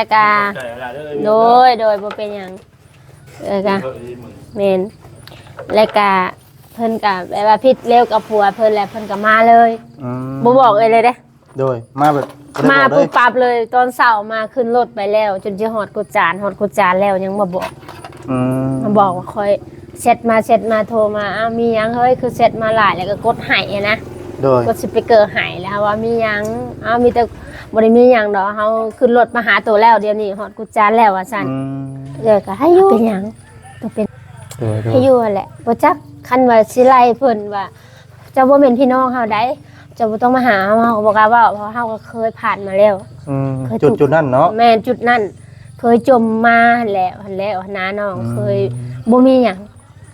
แล้วก็ใจอะไรเด้อโดยโดยบ่เป็นหยังเออก็แม่นแล้วก็เพิ่นก็แบบว่าพิษเร็วกับผัวเพิ่นแล้วเพิ่นก็มาเลยอืมบ่บอกเอ้ยเลยเด้ โดยมาแบบบ่ได้มาบอกเลปุ๊ยบปั๊บเลยตอนเช้ามาขึ้นรถไปแล้ว จนจะฮอดกุจานฮอดกุจานแล้วยังมาบอก อืมมาบอกว่าคอยเช็ดมาเช็ดมาโทรมาอ้าวมีหยังเฮ้ยคือเช็ดมาหลายแล้วก็กดให้อะนะโดย กดสปีกเกอร์ใหายแล้วว่ามีหยังอ้าวมีแต่ บ่ได้มีหยังดอกเฮาขึ้นรถมาหาตัวแล้วเดี๋ยวนี้ฮอดกุจานแล้วว่าซั่นอืมเดี๋ยวก็ให้อยู่เป็นหยังก็เป็นโดยโดให้ยอยู่นั่นแหละบ่จักคันว่าสิไล่เพิ่นว่า เจ้าบ่แม่นพี่น้องเฮาได้เจ้าบ่ต้องมาหาเฮาเฮาก็บ่กล้าเว้าเพราะเฮาก็เคยผ่านมาแล้ว อืมเคยจุดถูกจุดนั้นเนาะ แม่นจุดนั้น เคยจมมาหั่นแหล้วหั่นแหล้วน้าน้องเคยบ่มีหยัง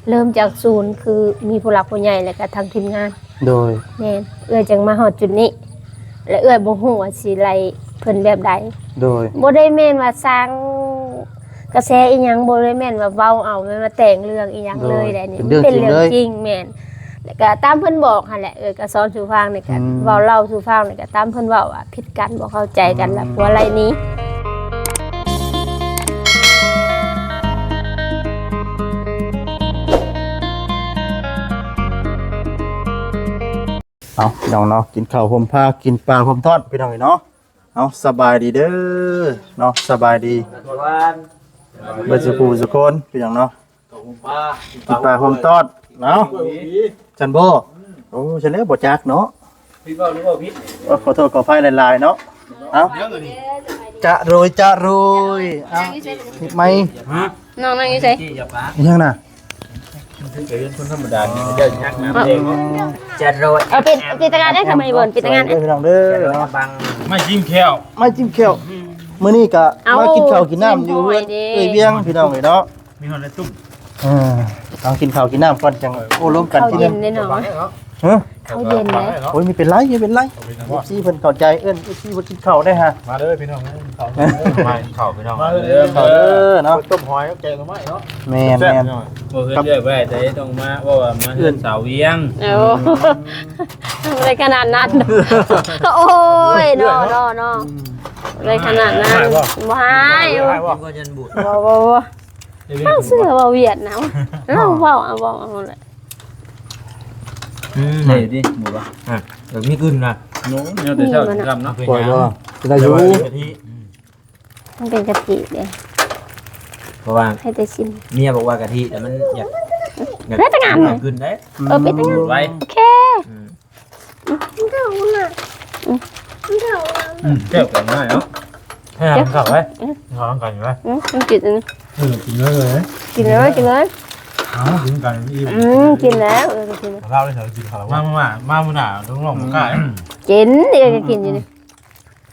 เริ่มจากศูนย์คือมีผู้หลักผู้ใหญ่แล้วก็ทางทีมงานโดย แม่นเอื้อยจังมาฮอดจุดนี้ และเอื้อยบ่ฮู้ว่าสิไล่เพิ่นแบบใดโดย บ่ได้แม่นว่าสร้างกระแสอีหยังบ่ได้แม่นว่าเว้าเอาแม่นว่าแต่งเรื่องอีหยังเลยได้นี่เป็นเรื่องจริงเลยจริงแม่นแล้วก็ตามเพิ่นบอกหั่นแหละเอ้ยก็สอนสู่ฟังนี่ก็อืม เว้าเล่าสู่ฟังนี่ก็ตามเพิ่นเว้าว่าผิดกันบ่เข้าใจกันแล้วผัวไรนี้ เอาพี่น้องเนาะกินข้าวห่มผ้ากินปลาห่มทอดพี่น้องเนาะเอาสบายดีเด้อเนาะสบายดีวันเบิดสุขสุคนพี่น้องเนาะผมป้ากินปลาห่มทอดเนาะจันโบโอ้ฉันเลี้ยบ่จักเนาะพี่ก็รู้ว่าพิษโอ้ขอโทษขออภัยหลายๆเนาะเอาจะโรยจะโรยเอาผิดไหมน้องนั่งอยู่ไสที่อย่าป้าอีหยังน่ะ เกิดคนธรรมดาเนี่ยจะยักน้ำเองจะโรยเอาปิดปิดตะการได้ทำไมบ่นปิดตะการเด้อพี่น้องเด้อเนาะบังไม่จิ้มแค้วไม่จิ้มแก้วมื้อนี้ก็มากินข้าวกินน้ำอยู่เพื่อนเอ้ยเวียงพี่น้องเอ้ยเนาะมีคนในตุ้มอ่าเอากินข้าวกินน้ำก่อนจังโอ้ล้มกันเข้าทีเย็นึนงเลยเนาะ ฮะเข้าเย็นเลยโอ้ยไม่เป็นไรไม่เป็นไรเอฟซีเพิ่นเข้าใจเอิ้นเอฟซีบ่กินข้าวได้ฮะมาเลยพี่น้องเขามาเข่าพี่น้องมาเลยข้าวเด้อเนาะต้มหอยแกงหน่อไม้เนาะแม่นแม่นบ่เคยเลือกไว้แต่ต้องมาว่าว่ามาเฮือนสาวเวียงโอ้อะไรขนาดนั้นโอ้ยเนาะเนาะเนาะอะไรขนาดนั้นว้ายก็ยันบุตรบ่บ่บ่ตั้งเสื้อว่าเวียดนามเราเว้าเอาเว้าเอาเลย อืมเฮ้ยดิหมูบ่อะแบบนี้ขึ้นนะโน้เนี่ยแต่เช้าทำเนาะปล่อยบ่สิได้อยู่มันเป็นกะทิเด้เพราะว่าให้แต่ชิมเมียบอกว่ากะทิแต่มันอยากอยากแล้วแต่งานหน่อยขึ้นได้เออไปตั้งงานไว้โอเคเจ้ากันได้เนาะให้ทำข่าวไว้ทำกันอยู่ไว้อืมมันกินอันนี้เออกินเลยเลยกินเลยกินเลย อ๋อกินกันอีกอืมกินแล้วเออกินแล้วเล่าเลยเถอะกินข่าวมามามามาหนาต้องลองมุก้ากินเดี๋ยวจะกินอยู่นี่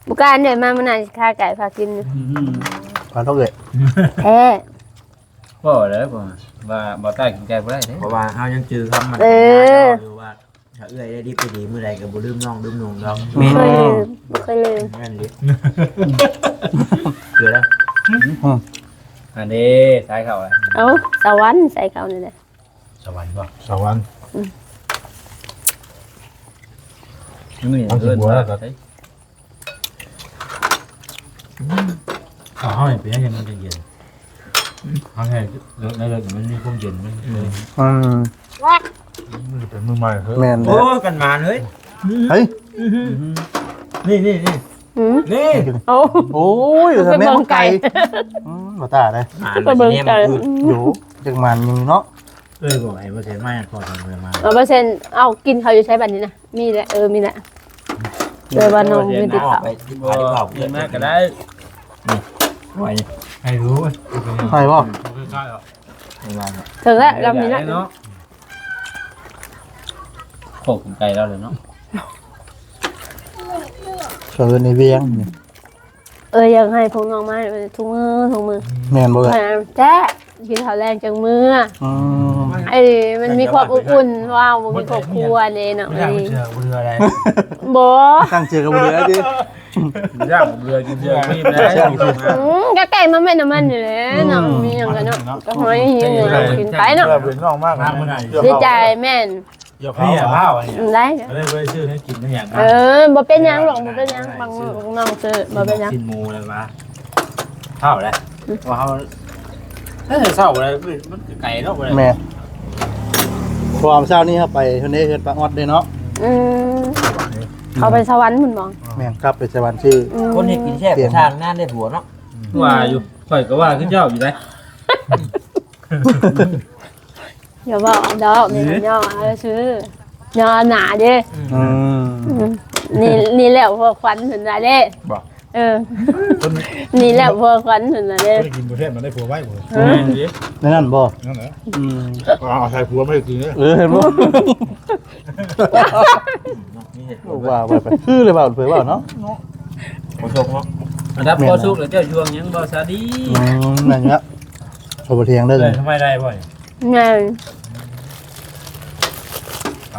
บุการเนี่ยมามันน่าจะฆ่าไก่พากินอยู่พาต้องเอ้ยแท้บ่เลยบ่ว่าบ่ใต้กินไก่บ่ได้เด้เพราะว่าเฮายังจือคำมันเอออยู่ว่าถ้าเอื้อยได้ดีไปดีมื้อใดก็บ่ลืมน้องลืมนุ่งดอกบ่เคยลืมบ่เคยลืมแม่นดิเกิดแล้ว อันนี้สายเข้าอะเอ้าสวรรค์ใส่เขานี่แหละสวรรค์ป่ะสวรรค์มื้อเอาสิเกินบัวบ่แล้วก็ได้ข้าวให้เปียยังมันจะเย็นข้าวให้เลิกได้เลยมันมีความเย็นมันอืมมันเป็นมือใหม่เฮ้ยแม่นโอ้เด้อกันมาเฮ้ยเฮ้ยนี่นี่นี่ หืมนี่โอ้โอ้ยไปแม่เบิ่งนไก่ไก่อืมบ่ตาได้อ่านไปเบิ่งเนี่ยไก่มันคืออยู่จังมันอยู่เนาะเอ้ยบอกไอ้ว่าเทไม่พอทำเลยมาเอาเปอร์เซ็นต์เอากินเขาอยู่ใช้บัตรนี้นะมีแหละเออมีแหละเจอวันนมมีติดออกเขาไปที่บ่พาที่เผาเกินมากก็ได้ไว้ให้รู้ว่าใช่บ่ใกล้ๆอะไม่ว่าถึงแล้วเรามีแล้วเนาะโคกกินไก่แล้วเลยเนาะ เชิญในเวียงนี่เออยังให้พงน้องมาทุกมือทุกมือแม่นบ่เอ้ยแจ๊กินข้าวแรงจังมืออืมไอ้มันมีความอบอุ่นว้าวมันมีครอบครัวเลยเนาะไม่อยากไปเชื่อเรืออะไรบ่ตั้งเจอกับบ่เหลือดิย่างเรือกินเรือมีได้อืมก็ไก่มันไม่น้ำมันอยู่เลยเนาะมีอย่างกันเนาะก็หอยยิงเนาะกินไปเนาะเรือเป็นน้องมากเมื่อไหร่ดีใจแม่น เดี๋ยวพี่อะข้าวอะไรได้ไม่ได้ไปซื้อให้กินไม่อยากเออบ่เป็นหยังหรอกบ่เป็นหยังบางน้องซื้อบ่เป็นหยังกินหมูเลยวะเศร้าแล้วว่าเขาเฮ้ยเศร้าอะไรมันคือไก่เนาะอะไรแม่ความเช้านี้ครับไปเทนเนเฮ็ดปลาออดเด้เนาะอืมเขาไปสวรรค์พุ่นมองแม่นครับไปสวรรค์ชื่ออืมคนเฮ็ดกินแซ่บกว่าทางนั่นได้ผัวเนาะว่าอยู่ข่อยก็ว่าขึ้นเจ้าอยู่ได้ อย่าบอกดอกนี่มันย่อเอาซื้อย่อหนาเด้อืมอืมนี่นี่แหละพวกควันถึงได้เด้บอกเออนี่แหละพวกควันถึงได้เด้ไม่ได้กินประเทศมันได้ผัวไว้หมดเออในนั่นบ่นั่นแหละอืมเอาใส่ผัวไม่ได้กินเลยเออเห็นบ่มีเห็ดผโอ้ลว่าว่าไปคือเลยว่าเผยว่าเนาะบ่ชกเนาะอันดับพอสุกแล้วเจ้ายวงยังบ่ซาดีอืมนั่นเงี้ยโชว์บ่เทียงได้เลเลยยทำไมได้บ่อย ไง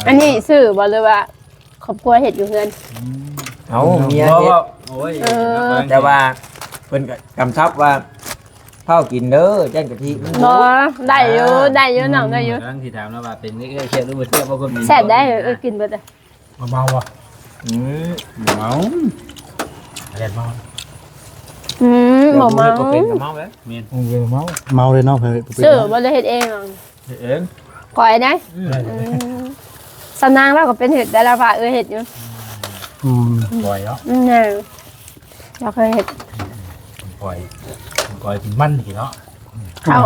อันนี้ซื้อบอกเลยว่าครอบครัวเห็ดอยู่เพื่อน เอาเมียเพราะเฮ็ดว่าโอ้ยเออ แต่ว่าเพิ่นก็กำชับว่าข้าวกินเด้อแจ้งกะทิมันบอได้อยู่ได้อยู่หนังได้อยู่ครั้งที่ถามแล้วว่าเป็นนี่ก็เชื่อรู้ว่าเชื่อว่าคนมีแซ่บได้เออกินไปเลยเมาว่ะอืมเมาอะไรเมา อืมหมอมาก็เป็นกับเมาแล้วเมียนโอ้ยเมาเมาเลยเนาะเผยซื้อบอเลยเห็ดเองอะเองก่อยนะอืมสนางเราก็เป็นเห็ดได้และฝ่าเออเห็ดอยู่อืมปล่อยเนาะอืมเนี่ยเราเคยเห็ดปล่อยปล่อยกินมันกี่เนาะเข้า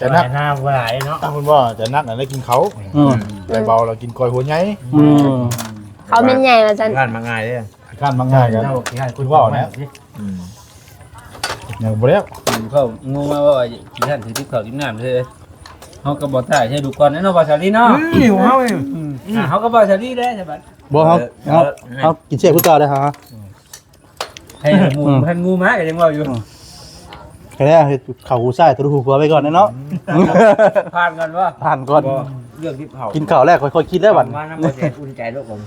จะนักหน้าว่าไหลเนาะตั้งคุณว่าจะนักน่ะได้กินเขาอืมแต่เบาเรากินกอยหัวใหญ่อืมเขาเป็นใหญ่มาจันงานมาง่ายเด้อการมังง่ายกันคุณว่าเนี่ย อืม อย่างบ่แล้วเขางูมาว่ากินท่านถือที่เขากินน้ำเลยเขาก็บอกถ่ายใช่ดูก่อนนะเนาะบาชาลีเนาะหิวเฮาเองเขาก็บาชาลีได้ใช่ปะบ่เฮาเฮาเฮากินเชฟคือเก่าได้ฮะให้งูท่านงูมาก็ยังว่าอยู่แค่นี้เฮ็ดข้าวหูซ้ายตัวหูขวาไปก่อนเนาะ ผ่านกันว่าผ่านก่อนเรื่องที่เผากินข้าวแรกค่อยๆคิดได้บัดมาน้ำบ่แจกอุ่นใจลูกผม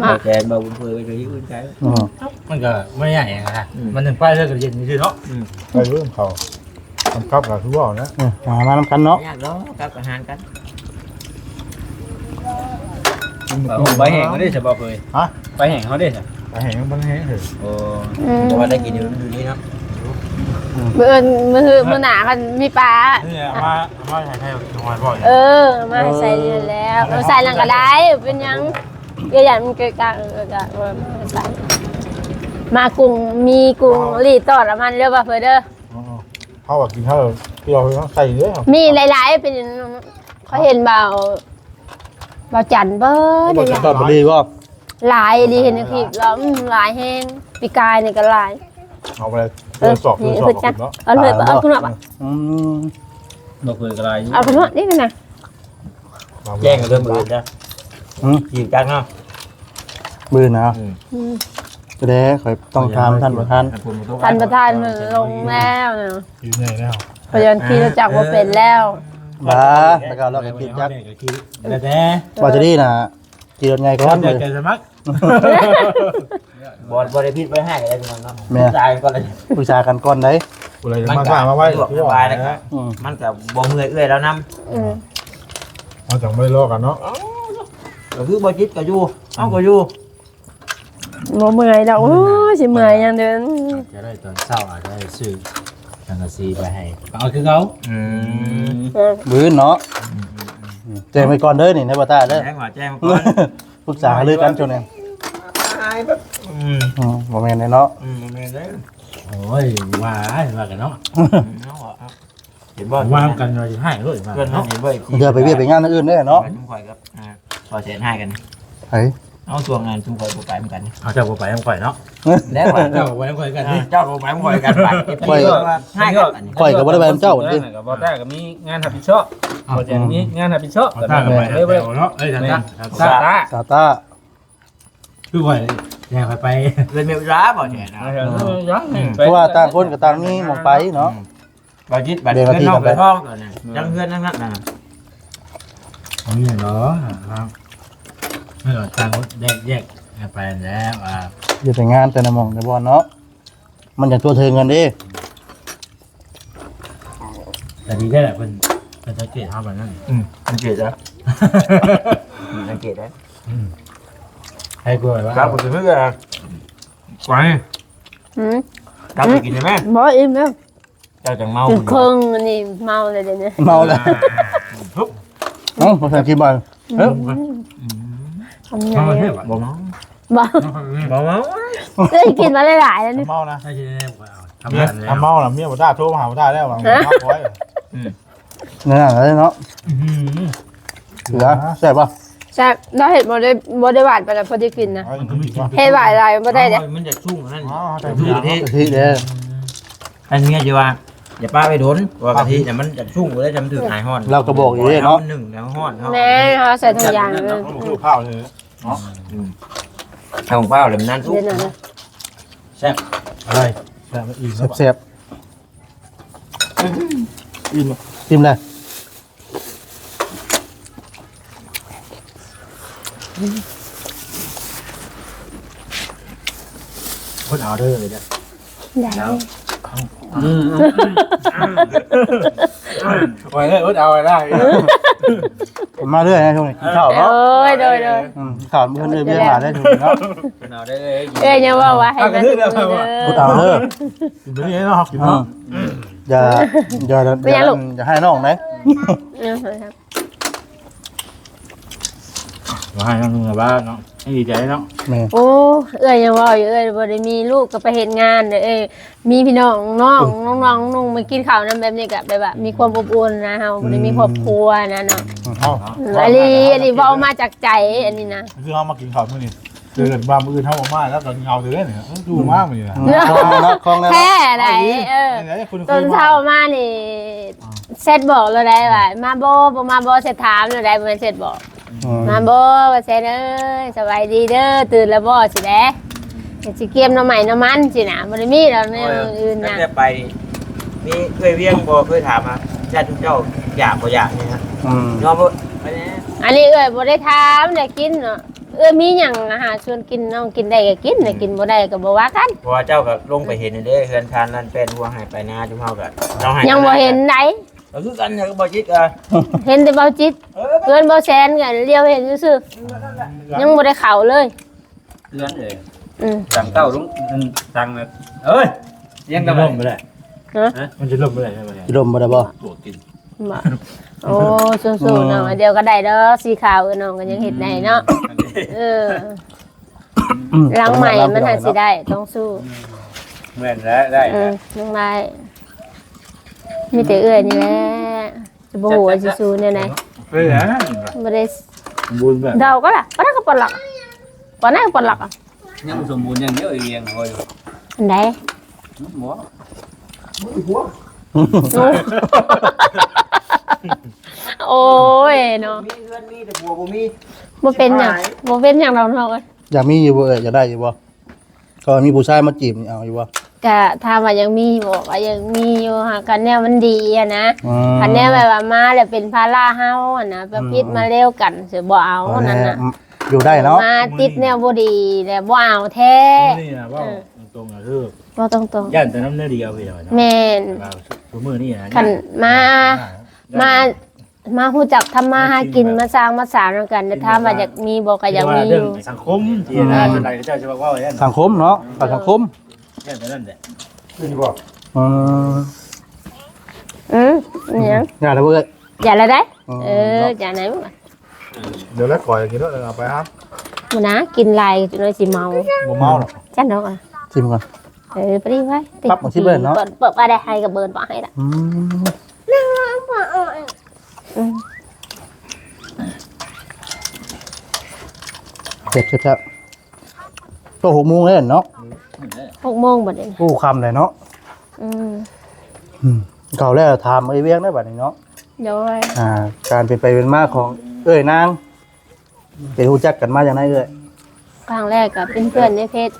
มาบ่แจกบ่อุ่นเผยไปเลยอุ่นใจอืมมันก็ไม่ใหญ่นะมันถึงไปเท่ากับเย็นนี่เนาะไปเรื่องเขาทำกับกับทุกว่านะอืมมามานํกันเนาะยากเนาะกับอาหารกันไปแห่งเขาได้ใช่ป่ะเคยฮะ ไปแห่งเขาได้ใช่ไปแห่งมันแห้งเถอะโอ้อืมแต่ว่าได้กินอยู่ดูนี่เนาะมืออื่นมือหือมือหนากันมีปลา นี่มามาใช้ใช้จังหวัดบ่อยเออ มาใส่เรือนแล้วเออใส่หลังก็ได้เป็นหยัง เกยันมันเกยกะเกะเออใส่มากรุงมีกรุงรีตอดละมันเรียกว่าเฟอเดอร์เขาว่ากินเขาที่เราต้องใส่เยอะมีหลายๆเป็นเขาเห็นเบาเบาจันเบิร์ดบ่เดี๋ยวตอบบ่ดีบ่หลายดีเห็นในคลิปแล้วหลายแห้งปีกายนี่ก็หลายเอาไปเพื่อสอบนี่เพื่อสอบอจัเอากเนาะเอาเลยเอาขึ้นมาปะอืมบ่เคยกระไรเอาขึ้นมานี่เป็นไงแจ้งกันเริ่มอื่นจ้ะ อืมจีบกันเนาะมื้อนะอืมก็ได้ข่อยต้องถามท่านประธานท่านประธานมันลงแล้วเนาะอยู่ในแล้วพยันขี่รถจักรว่าเป็นแล้วบ้าแล้วก็เราก็กินจักแต่แต่ว่าจะดีน่ะกินรถไงก่อนเด็เลกยแกสมัครบอลบอลได้พิษไว้ให้อะไรกันเนาะแม่ตายก็เลยปรึกษากันก่อนได้อะไรมาสร้างมาไว้สะดวกที่สว่าบายนะครับอืมมันกับบ่เมื่อยเอื้อยแล้วนอืมเอาจังไม่ลอกกันเนาะำ ก็คือบ่จิตก็อยู่เอาก็อยู่บ่เมื่อยดอกโอ้ยสิเมื่อยอยังเดินจะได้ตอนเช้าอาจจะได้ซื้อสังกะสีไปให้เอาคือเขาอืมเออมื้อเนาะแจ้งไปก่อนเด้อนี่ในบ่ตาเด้อแจ้งว่าแจ้งก่อนปรึกษาหารือกันจนเนี่ยตายแบบอืมอืมบ่แม่นแน่เนาะอืมแม่นเลยโอ้ยว่าว่ากันเนาะเอาเอาเห็นบ่ว่ากันเราจะให้ด้วยว่าเพื่อนเนาะเห็นบ่อีกทีเดี๋ยวไปเวียกไปงานอื่นเด้อเนาะไปชุ่มข่ อยครับอ่าพอเสร็จให้กันไผเอาตัวงานชุ่มข่อยบ่ไปเหมือนกัน เอาเจ้าไปต้องข่อยเนาะแล้วว่าเจ้าไปต้องข่อยกันนี่เจ้าบ่ไปบ่ไปกันไปให้กันอันนี้ข่อยก็บ่ได้ไปนำเจ้าดิก็บ่ได้ก็มีงานรับผิดชอบบ่จะมีงานรับผิดชอบเอาท่ากันไปเว้ยเนาะเอ้ยท่านตาท่านตาตาตาตาคือข่อยแย่ข่อยไปเลยมีเวลาบ่แน่นะเพราะว่าต่างคนก็ต่างมีหมองไปเนาะบ่จิตบัดเงินนอกไปท้องก่อนนะจังเงินนั่นน่ะนี่เหรอครับ ไม่หรอกต่างคนแยกแยกไปแล้วอ่าเดี๋ยวไปงานแต่ละหม่องในบ่เนาะมันอย่างตัวเธอเงินเด้แต่ดีได้แหละเป็นเป็นสังเกตเท่าแบบนั้นอืมสังเกตนะสังเกตนะให้กลัวว่าครับผมจะเพื่อไปอืมกลับไปกินได้ไหมบ่อิ่มแล้วเจ้าจังเมาจุดครึ่งอันนี้เมาเลยเดี๋ยวนี้เมาเลยเอ้ามาใส่กินบ่อยเอ้าทำไงน้ องประเทอะศบ่เมาบอกน้องประเทศบ่เมาเอ้ยกินมาหลายๆแล้วนี่ เมานะใช่ใช่ใช่ผมเอาทำเมียงานแล้วทำเมาน่ะเมียบ่ได้โทรมาหาบ่ได้แล้วว่าฮะเมาไว้เนี่ยอะไรเนาะอื้อหือเหลือแซ่บป่ะใช่เราเห็ดบ่ได้บ่ได้หวานไปแล้วพอได้กินนะเอาอย่างนี้ดีกว่าเห็ดหวานอะไรบ่ได้เด้มันจะชุ่มนั่นอ๋อใช่ชุ่มกะทิกะทิเด้ออันเมียจะว่า อย่าป้าไปโดนว่ากะทิแต่มันจะชุ่มเลยจะมันถึงหายฮ้อนเราก็บอกอยู่เด้เนาะ หนึ่งแล้วฮ้อนเฮาแม่เขาใส่ถุงยางเลยต้องลูกข้าวเลยเอาของเปล่าเลยมันนั่นชุ่มเดี๋ยวหน่อยนะอะไรแต่มันอีกแล้วแซ่บๆอิ่มอิ่มเลยคนเอาเด้อเลยเนี่ยได้ ไว้เลยคนเอาได้ผมมาเรื่อยนะช่วงนี้กินข้าวเอเนาะ้ยโดยโดยอืมกินข้าวเพื่อนเรื่อยเบี้ยหาได้ถูกเนาะเอาได้เลยเอ้ยยังว่าว่าให้มันดูเด้พูดอเอาเด้อกินไปนี่เนาะกินอืเนาะมอย่าอย่าอย่าอย่าให้น้องนะเออครับมาให้น้องบ้านเนาะให้ ดีใจเนาะแม่โอ้เอ้ยยังว่าอยู่เอ้ยบ่ได้มีลูกก็ไปเฮ็ดงานเด้อเอ้ยมีพี่น้องน้องน้องน้องนุ่งมากินข้าวนํแบบนี้ก็แบบว่ามีความอบอุ่นนะเฮาบ่ได้มีครอบครัวนะเนาะเอาอันนี้อันนี้เว้ามาจากใจอันนี้นะคือเอามากินข้าวมื้อนี้เจอกันบ้านมื้ออื่นเฮาบ่มาแล้วก็เงาเด้อเนี่ยดูมากมื้อนี้นะคลองแล้วคลองแล้วแค่ไหนเออไหนๆคุณตอนเช้ามานี่เสร็จบอกเลยได้ว่ามาบ่บ่มาบ่เสร็จถามเลยได้บ่แม่นเสร็จบอก มาบ่ว่าเสร็จเอ้ยสบายดีเด้อตื่นแล้วบ่สิแด้เดี๋ยวสิเกียมหน้ำใหม่น้ำมันสินะบ่ได้มีแล้วแนวอื่นตั้งนะแต่ไปมีเคยเวียงบ่เคยถามมาญาติทุกเจ้าอยากบ่อยากเนี่ยฮะอืมยอมบ่ไปแน่อันนี้เอ้ยบ่ได้ถามได้กินเนาะเอ้ยมีหยังอาหารชวนกินน้องกินได้ก็กินได้กินบ่ได้ก็บ่ว่ากันเพราะว่าเจ้าก็ลงไปเห็นเด้เฮือนทานนั่นเป็นหัวให้ไปนาจุ่มเฮาก็เราให้ยังบ่เห็นไหนก็คือกันก็บ่จิตอะเห็นแต่เบาจิตเออเกินบ่แสนก็เลี้ยวเห็นซื่อๆยังบ่ได้เข้าเลย เลื่อนเลยอืมสั่งเต้าลุงสั่งแบบเอ้ยยังจะกำลัล่งมไปเลยฮะมันจะล่มไปเลยใช่ไหมกินลมบ่ได้บ่ปวดกินบ่โอ้สู้ๆเนาะเดี๋ยวก็ได้เด้อสีขาวเอ้ยน้องก็ยังเฮ็ดได้เนาะเออหลังใหม่มันหาสิได้ต้องสู้เหมือนแล้วได้อืมน้องไม้ มีแต่เอื้อยนี่แหละจะบ่ฮู้ว่าสิสู้เนี่ยไหนเฮ้ยนะบ่ได้บุญแบบเดาก็ล่ะปานนั้นก็ปานหลักปานนั้นก็ปานหลักอะ ยังสมบูรณ์ยังเยอะเรียงโอ้ยอันใดหมอโอ้ยเนาะมีเฮือนมีแต่ผัวบ่มีบ่เป็นหยังบ่เป็นหยังเราเนาะเอ้ยอยากมีอยู่บ่เอ่ยอยากได้อยู่บ่ก็มีผู้ชายมาจีบนี่เอาอยู่บ่ ก็ถามว่ายังมีบ่ก็ยังมีอยู่หากันแนวมันดีอะนะอืมคันแนวแบบว่ามาแล้วเป็นภาระเฮาอะนะประพิษมาเร็วกันสิบ่เอานั่นน่ะอยู่ได้เนาะมาติดแนวบ่ดีแล้วบ่เอาแท้นี่นะว่าตรงๆนะคือบ่ตรงย่านแต่น้ำเนื้อเดียวไปหน่อยๆแม่นตัวมือนี่นะคันมา มามาฮู้จักทำมาหากินมาสร้างมาสร้างนำกันแต่ถามว่าอยากมีบ่ก็อยากมีอเรื่อยู่งสังคมที่นะเป็นไรก็เจ้าจะบอกว่าไว้นั่นสังคมเนาะกับสังคมย่าน แต่นั่นแหละขึ้นบ่อืมอืมอิหยังงานอะไรเว้ย อย่าละได้อืมเอออย่าไหนบ่เดี๋ยวแล้วก่อยกินแล้วเอาไปครับมื้อนะกินหลายจนว่าสิเมาบ่เมาหรอกจันดอกอะชิมก่อน เออไปดิไว้ติดปั๊บมาที่เบิร์นเนาะเปิดเปิดไปได้ให้กับเบิร์นบ่ให้ละอืมอืมเจ็บครับก็หกโมงแล้วเนาะ หกโมงบ่ได้โอ้คำเลยเนาะอืมอืมเก่าแล้วถามไอ้เวียงได้บัดนี้เนาะโดยอ่า การเป็นไปเป็นมาของ เอ้ยนางเป็นรู้จักกันมาอย่างไรเอ้ยครั้งแรกก็เป็นเพื่อนในเพจ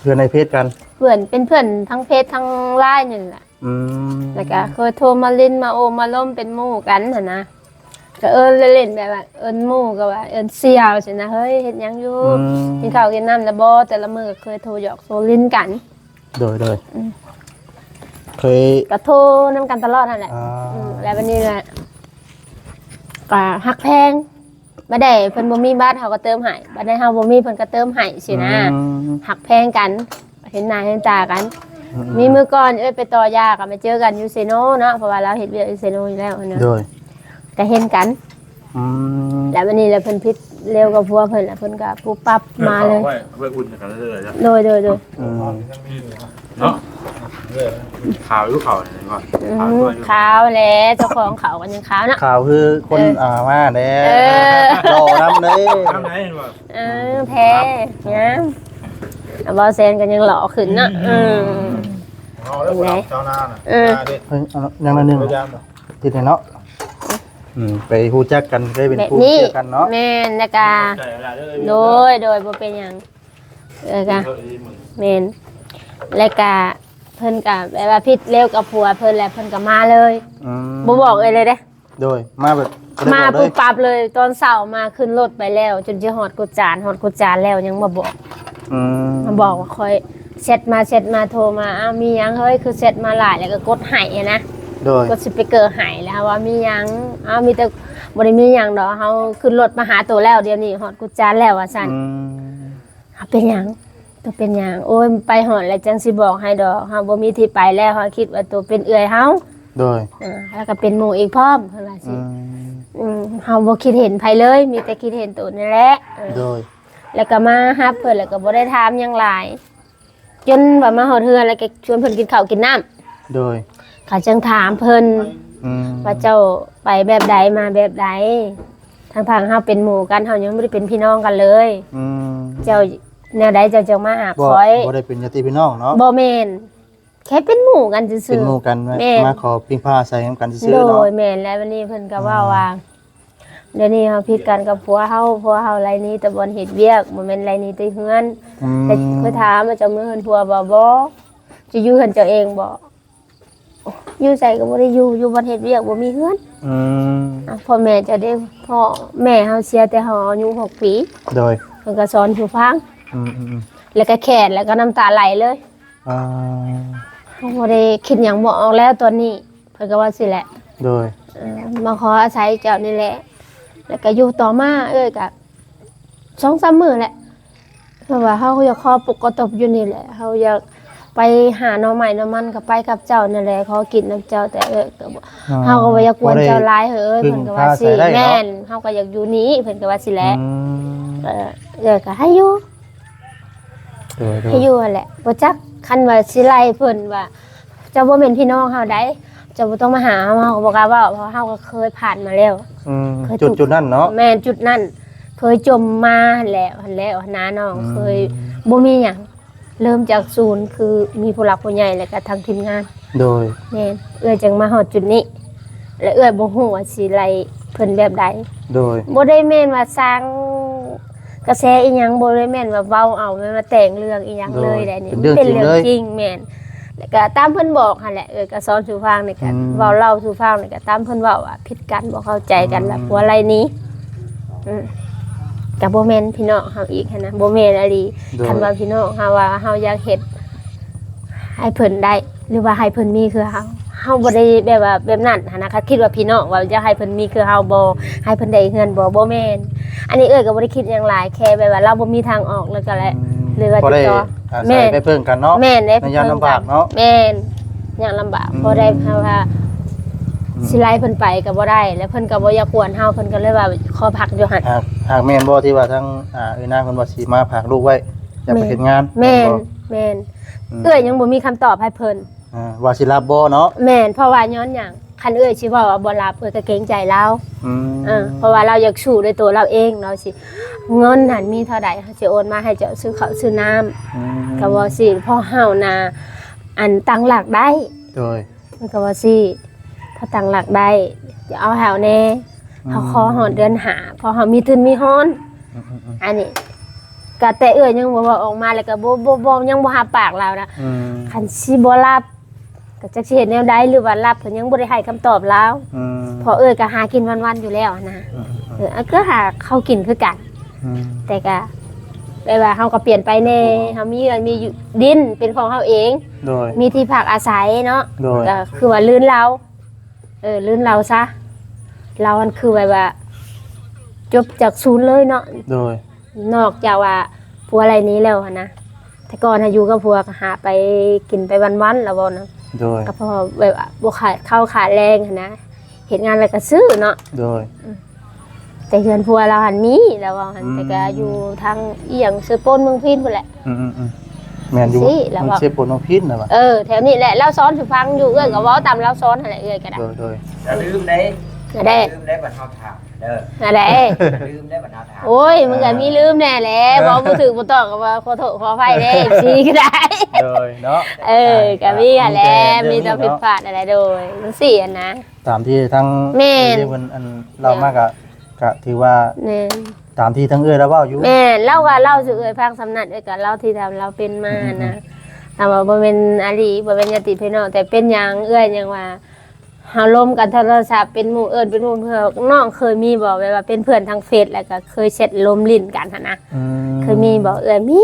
เพื่อนในเพจกัน เพื่อนเป็นเพื่อนทั้งเพจทั้งไลน์นี่แหละอืมแล้วก็เคยโทรมาเล่นมาโอมาล่มเป็นหมู่กันหั่นนะ ก็เอิ้นเล่นๆแบบว่าเอิ้นหมู่ก็ว่าเอิ้นเสี่ยวสินะเฮ้ยเฮ็ดหยังอยู่อืม กินข้าวกินน้ำแล้วบ่แต่ละมื้อก็เคยโทรหยอกโทรลิ้นกัน โดยโดยอืม เคย ก็โทรนํกันตลอดนั่นแหละอ่า อืมแล้ววันนี้แหละก็ฮักแพงบ่ได้เพิ่นบ่มีบัตรเฮาก็เติมให้บัดได้เฮาบ่มีเพิ่นก็เติมให้สินะ อืม หักแพงกัน เห็นหน้าเห็นตากันมีมือก่อนเอ้ยไปต่อยากับมาเจอกันอยู่เซโนเนาะเพราะว่าเราเฮ็ดเวียกอยู่เซโนอยู่แล้วเนาะโดย ก็เห็นกัน อืมแล้ววันนี้แล้วเพิ่นพิษเร็วกับพัวเพิ่นแล้วเพิ่นก็ปุ๊บปั๊บมาเลยไปอุ่นกันเรื่อยๆจ้ะโดยโดยโดยอืมเนาะข่าวรู้ข่าวอะไรก่อนอืข่าวมด้วยขาวแหล้วเจ้าของเขากันยังขาวเนาะข่าวคือคนเอออ่ อ่ามาแน่เออรอน้ำเลยทำไหนเห็นบ่เออแพ้เนี่ยแล้วบอเซนกันยังหล่อขึ้นเนาะอืมเอาแล้วบ่รับเจ้าหน้าน่ะเออหน้าดิเฮ้ยเอายังละหนึ่งพยายามน่ะติดเลยเนาะ อืมไปฮู้จักกันได้เป็นแบบผู้นี้เชื่อกันเนาะแม่นนะกาใจอะไรเด้อโดยโดยบ่เป็นหยังเออกะเออมึงแม่นแล้วกะเพิ่นกะแบบว่าพิษเร็วกับผัวเพิ่นแล้วเพิ่นก็มาเลยอืมบ่บอกเอ้ยเลยเด้ โดยมาแบบมาบ่ได้ปุ๊อบกเลยปั๊บเลยตอนเช้ามาขึ้นรถไปแล้ว จนจะฮอดกุจานฮอดกุจานแล้วยังมาบอกอืมมาบอกว่าคอยเสร็จมาเสร็จมาโทรมาอ้าวมีหยังเฮ้ยคือเสร็จมาหลายแล้วก็กดให้อะนะ โดยกดสปีกเกอร์ให้แล้วว่ามีหยังอ้าวมีแต่บ่ได้มีหยังดอกเฮาขึ้นรถมาหาตัวแล้วเดี๋ยวนี้ฮอดกุจานแล้วว่าซั่นอืมเอาเป็นหยังตัวเป็นหยังโอ้ยไปหอดแล้วจังสิบอกให้ดอกเฮาบ่มีที่ไปแล้วเฮาคิดว่าตัวเป็นเอื้อยเฮาโดยอ่าแล้วก็เป็นหมู่อีกพร้อมเพิ่นว่าสิอืมอืมเฮาบ่คิดเห็นไผเลย มีแต่คิดเห็นตัวนี่แหละเออ โดย แล้วก็มาฮับเพิ่นแล้วก็บ่ได้ถามหยังหลาย จนว่ามาฮอดเฮือนแล้วก็ชวนเพิ่นกินข้าวกินน้ำโดยเขาจังถามเพิ่นอืมว่าเจ้าไปแบบใดมาแบบใดทางทางๆเฮาเป็นหมู่กันเฮายังบ่ได้เป็นพี่น้องกันเลย อืมเจ้าแนวใดเจ้าจะมาหาบ่คอยบ่ได้เป็นญาติพี่น้องเนาะบ่แม่นแค่เป็นหมู่กันซื่อๆเป็นหมู่กันไว้แม่นมาขอพิงพาอาศัยกันซื่อโดๆเนาะ ยแม่นแล้ววันนี้เพิ่นก็ว่าว่าเดี๋ยวนี้เฮาผิดกันกับผัวเฮาผัวเฮาไรนี้แต่บ่อนเฮ็ดเวียกบ่แม่นไรนี้แตเฮือนอืมแต่เพิ่นถามว่าเจะมือเฮือนผัวบ่บ่จะอยู่เฮือนเจ้าเองบ่ อยู่ใส่ก็บ่ได้อยู่อยู่บ่อนเฮ็ดเวียกบ่มีเฮือนอืมอะพ่อแม่เจะได้พ่อแม่เฮาเสียแต่เฮาอายุ6ปีโดยเพิ่นก็สอนสู่ฟังอืมอืมอืมแล้วก็แขนแล้วก็น้ำตาไหลเลยอ่าเขาบ่ได้คิดหยังบ่ออกแล้วตอนนี้เพิ่นก็ว่าสิแหละ โดยเอ่อมาขออาศัยเจ้านี่แหละ แล้วก็อยู่ต่อมาเอ้ยกับสองสามมื้อแหละเพราะว่าเฮาอยากขอปลุกกระตบอยู่นี่แหละเฮาอยาก ไปหาหน่อไม้หน่อมันก็ไปกับเจ้านั่นแหละขอกินน้ำเจ้าแต่เอ้ยก็บ่เฮาก็บ่อยากกวนเจ้าหลายเฮ้ยพึ่งเพิ่นก็ว่าสิพาใส่ได้เนาะแม่นเฮาก็อยากอยู่นี้เพิ่นก็ว่าสิแหละอืมเออเอ้ยก็ให้อยู่โดยโดให้ยอยู่นั่นแหละบ่จักคันว่าสิไล่เพิ่นว่าเจ้าบ่แม่นพี่น้องเฮาได้เจ้าบ่ต้องมาหาเฮาเฮาก็บ่กล้าเว้าเพราะเฮาก็เคยผ่านมาแล้วอืมเคยจุดถูกจุดนั่นเนาะแม่นจุดนั้นเคยจมมาหั่นแหล้วหั่นแหล้วน้าน้องอืมเคยบ่มีหยัง เริ่มจากศูนย์คือมีผู้หลักผู้ใหญ่แล้วก็ทางทีมงานโดยแม่นเอื้อยจังมาฮอดจุดนี้ และเอื้อยบ่ฮู้ว่าสิไล่เพิ่นแบบใดโดยบ่ได้แม่นว่าสร้างกระแสอีหยังบ่ได้แม่นว่าเว้าเอาแม่นว่าแต่งเรื่องอีหยังเลยได้นี่เป็นเรื่องจริงเลยจริงแม่นแล้วก็ตามเพิ่นบอกหั่นแหละเออก็สอนสู่ฟังนี่ก็อืมเว้าเล่าสู่ฟังนี่ก็ตามเพิ่นเว้าว่าผิดกันบ่เข้าใจกันแบบผัวไรนี้อืม ก็บ่แม่นพี่น้องเฮาอีกหั้นนะบ่แม่นอะลีโดย คันว่าพี่น้องเฮาว่าเฮาอยากเฮ็ดให้เพิ่นได้ หรือว่าให้เพิ่นมีคือเฮาเฮาบ่ได้แบบว่าแบบนั้นหั้นนะคันคิดว่าพี่น้องว่าอยากให้เพิ่นมีคือเฮาบ่ให้เพิ่นได้เงินบ่บ่แม่นอันนี้เอ้ยก็บ่ได้คิดหยังหลายแค่แบบว่าเราบ่มีทางออกแล้วก็แหละ หรือว่าพอได้ติดต่ออาแม่ ศัยได้เพิ่งกันเนาะ แม่นได้ในยามลำบากเนาะ แม่นยามลำบากอืม พอได้เพราะว่า สิไล่เพิ่นไปก็บ่ได้ แล้วเพิ่นก็บ่อยากกวนเฮาเพิ่นก็เลยว่าขอพักอยู่หั่น หากหากแม่นบ่ที่ว่าทั้งอ่าเอ้ยนางคนว่าสิมาฝากลูกไว้อยากไปแม่น เฮ็ดงานแม่นบ่แม่นอืมเอ้ยยังบ่มีคำตอบให้เพิ่นอ่าว่าสิรับบ่เนาะแม่นเพราะว่าย้อนหยังคันเอ้ยสิเว้าว่าบ่รับเอ้ยก็เกรงใจเราอืมเออเพราะว่าเราอยากสู้ด้วยตัวเราเองเราสิเงินหันมีเท่าใดเขาสิโอนมาให้เจ้าซื้อข้าวซื้อน้ำอืมก็ว่าสิพอเฮานาอันตั้งหลักได้โดยมันก็ว่าสิ พอตั้งหลักได้จะเอาแถวแน่เขาขอหอนเดือนหาพอเฮามีทุนมีฮ้อนอืมอืมอืมอันนี้ก็แต่เอ้ยยังบ่ว่าออกมาแล้วก็บ่บ่บ่ยังบ่หาปากเรานะอืมคันสิบ่รับก็จักสิเฮ็ดแนวใดหรือว่ารับเพิ่นยังบ่ได้ให้คำตอบเราอืมเพอเอ้ยก็หากินวันๆอยู่แล้วนะอืมเออก็หาข้าวกินคือกันอืมแต่ก็แบบว่าเฮาก็เปลี่ยนไปแน่เฮามีเงินมีอยู่ดินเป็นของเฮาเองโดยมีที่พักอาศัยเนาะโดยก็คือว่าลื่นเรา เออลื่นเราซะเรามันคือแบบว่า จบจากศูนย์เลยเนาะโดยนอกจากว่าผัวอะไรนี้แล้วอะนะแต่ก่อนน่ะอยู่กับผัวก็หาไปกินไปวันๆแล้วบ่นะโดยก็เพอแบบว่าบ่ขาดข้าวขาดแรงหั้นนะเฮ็ดงานแล้วก็ซื้อเนาะ โดย แต่เฮือนผัวเราหันมีแล้วว่าหันอืม แต่ก็อยู่ทางอีหยังซื้อโป้นเมืองพินพุ่นแหละ อืมอืมอืม แม่นอยู่สิแล้วมันว่าเชฟปนน้องพิษนะวะเออแถวนี้แหละเราซ้อนสิฟังอยู่เอ้ยก็เว้าตามเราซ้อนหั่นแหละเอ้ยก็ได้โดยโดยอย่าลืมได้ก็ได้ลืมได้บัตรเฮาถามเด้อก็ได้อย่าลืมได้บัตรเฮาถามโอ้ยมึงก็มีลืมแน่แหละบ่บ่ถึกบ่ต้องก็ว่าขอโทษขออภัยเด้ FC ก็ได้ โดยเนาะ เออก็มีหั่นแหละมีมีแต่แต่ผิดพลาดอะไรโดยมันเสียนะ ตามที่ทั้งแม่น ที่เพิ่นอันเรามากอะกะถือว่าแม่น ตามที่ทั้งเอ้ยแล้วเว้าอยู่ แม่นเล่าว่าเล่าสิเอ่ยพังสำนักเอ้ยก็เล่าที่ทำเราเป็นมานะแต่ว่าบ่เป็นอาลีบ่เป็นญาติพี่น้องแต่เป็นหยังเอ้ยหยังว่าเฮาล้มกันโทรศัพท์เป็นหมู่เอิ้นเป็นหมู่เพื่อนน้องเคยมีบอกไว้ว่าเป็นเพื่อนทางเฟซแล้วก็เคยเช็ดลมลิ้นกันหั่นนะอืมเคยมีบอกเอ้ยมี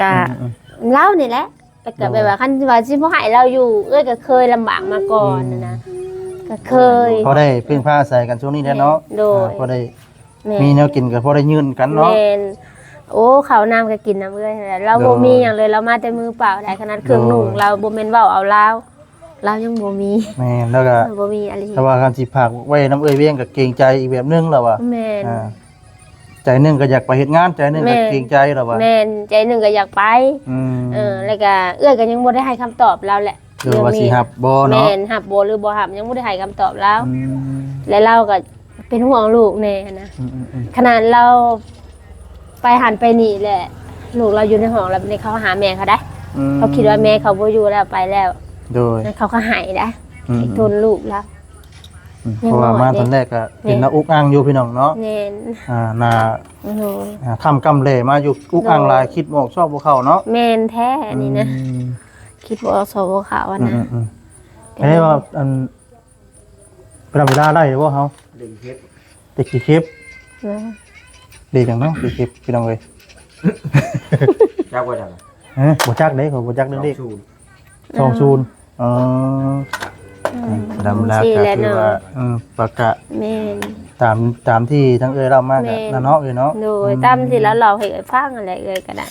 ก็อืม เล่านี่แหละแต่ก็แบบว่าคันว่าสิบ่ให้เราอยู่ เอ้ยก็เคยลำบากมาก่อนนะนะก็เคย พอได้พึ่งพาอาศัยกันช่วงนี้แหล้วเนาะโดย อ่าพอได้ แม่มีแนวกินก็พอได้ยืนกันเนาะ แม่นโอ้ข้าวน้ำก็กินน้ำเอ้ยนั่นแหละเราโดบ่ย มีหยังเลยเรามาแต่มือเปล่าได้ขนาดเครื่องโดยนุ่งเราบ่แม่นเว้าเอาลาวเรายังบ่มีแม่นแล้วก็บ่มีอะไรถ้าว่าการสิพากไว้น้ำเอ้ยเวียงก็เกรงใจอีกแบบนึงแล้วว่ะแม่น อ่าใจหนึงก็อยากไปเฮ็ดงานใจหนึงแม่ก็นเกรงใจแล้วว่ะแม่นใจหนึงก็อยากไป อืมเออแล้วก็เอื้อยก็ยังบ่ได้ให้คำตอบเราแหละเดี๋ยวว่าสิฮับบ่เนาะแม่นฮับบ่หรือบ่ฮับยังบ่ได้ให้คำตอบเรา อืม และเราก็ เป็นห่วงลูกแน่นะอืมอืมอืมขนาดเราไปหันไปนี่แหละ ลูกเราอยู่ในห้องแล้วนี่เขาหาแม่เขาได้ อืมเขาคิดว่าแม่เขาบ่อยู่แล้วไปแล้วโดยนั่นเขาก็ใหายนะอืมไอ้ทนลูกแล้ว อืมยังเพราะว่ามาน้อยเด้ตอนแรกก็เป็นนาอุกอังอยู่พี่น้องเนาะแน่นอ่านาโอ้โห อ่าคำกำเล่มาอยู่อุกอังหลายคิดบ่ออกชอบบ่เข้าเนาะแม่นแท้นี่นะอืมคิดว่าออกสอบขาวอะอืมนะอืมอืมเอ้ยว่าอันประเวลาได้หรือบ่เฮา ลืมคลิปเด็กกี่คลิปดีจังเนาะกี่คลิปพี่น้องเอ้ยจักว่าจังเอ้ยบ่จักเด้ขอยบ่จักเรื่องเด็กชูนสองศูนย์อ๋อดำลาสี่ก็แล้วคือเนาะว่าอืมประกาศแม่นตามตามที่ทั้งเอ้ยเรามากแม่นนะเนาะเอ้ยเนาะโดยตามที่แล้วเราให้ฟังอะไรเลยก็ได้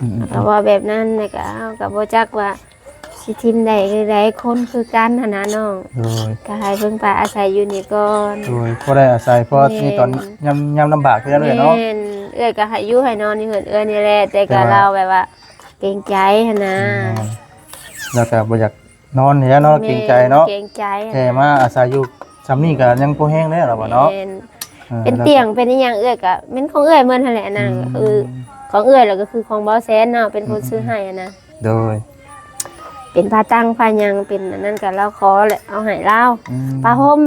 อืมอืมก็ว่าแบบนั้นนะก็เอาก็บ่จักว่า สิทิมใดคือใดคนคือกันหั่นนะน้องโดยก็ให้เพิ่งไปอาศัยอยู่นี่ก่อนโดยพอได้อาศัยเพราะแม่นนี่ตอนยำยำลำบากเพื่อนเลยเนาะแม่นเอ้อยก็ให้อยู่ให้นอนอยู่เหินเอ้อยนี่แหละแต่แต่ก็ว่าเราแบบว่าเกรงใจหั่นนะแล้วก็บ่อยากนอนเนี่ยเนาะเกรงใจเนาะเกรงใจหั่นแต่มาอาศัยอยู่ซ้ำนี่ก็ยังพอแห้งแล้วล่ะบ่เนาะแม่นออเป็นเตียงเป็นอหยังเอ้อยก็เป็นของเอ้อยเหมือนหั่นแหละนะก็คือของเอ้อยแล้วก็คือของบ่แซนเนาะเป็นคนซื้อให้อะนะโดย เป็นผ้าตั้งผ้าหยังเป็นอันนั้นก็เราขอแหละเอาให้เราอืมผ้าห่ม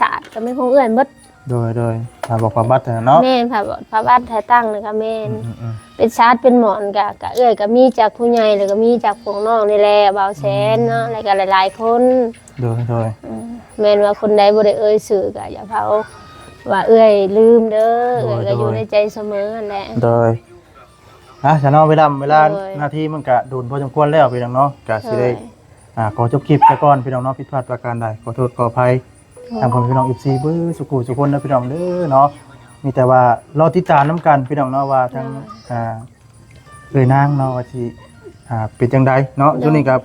สาดก็เป็นของเอ้อยหมดโดยโดยถ้าบอกความบัดเนาะแม่นผ้าบผ้าบ้านผ้าตั้งเลยก็แม่น อืมอืมเป็นชาร์จเป็นหมอนกะกะเอ้อยก็มีจากผู้ใหญ่แล้วก็มีจากพวกน้องนี่แหละเบาแสนเนาะแล้วก็หลาย ๆ คนโดยโดยแม่นว่าคนใดบ่ได้เอ่ยสื่อกะอย่าเผาว่าเอ้อยลืมเด้อเอ้อยก็อยู่ในใจเสมอนั่นแหละโดย อะฉันเอาเวลาเวลาโดยหน้าที่มันก็โดนพอสมควรแล้วพี่น้องเนาะก็สิได้อ่าขอจบคลิปไปก่อนพี่น้องเนาะผิดพลาดประการใดขอโทษขออภัยทางผมพี่น้องอีซีบื้อสุขุสุคนนะพี่น้องเด้อเนาะมีแต่ว่าเราติดตามน้ำกันพี่น้องเนาะว่าทั้งอ่าเอ่ยนางเนาะว่าที่อ่าเป็นจังใดเนาะช่วงนี้ครับ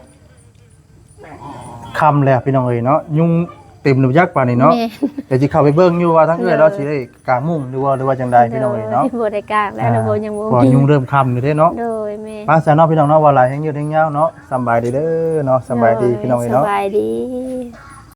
คำแล้วพี่น้องเอ้ยเนาะยุง เต็มหนุยักษ์ป่านนี้เนาะแม่ เดี๋ยวจะเข้าไปเบิ่งอยู่ว่าทั้งเอ้ยเราสิได้กางมุ้งหรือว่าหรือว่าจังใดพี่น้องเอ้ยเนาะบ่ได้กลางแล้วนะบ่ยังบ่พอมียุงเริ่มคำอยู่เด้เนาะโดยแม่มาซะเนาะพี่น้องเนาะว่าหลายแห่งยืดแห่งยาวเนาะสำบายดีเด้อเนาะสำบายดีพี่น้องเอ้ยเนาะ สบายดี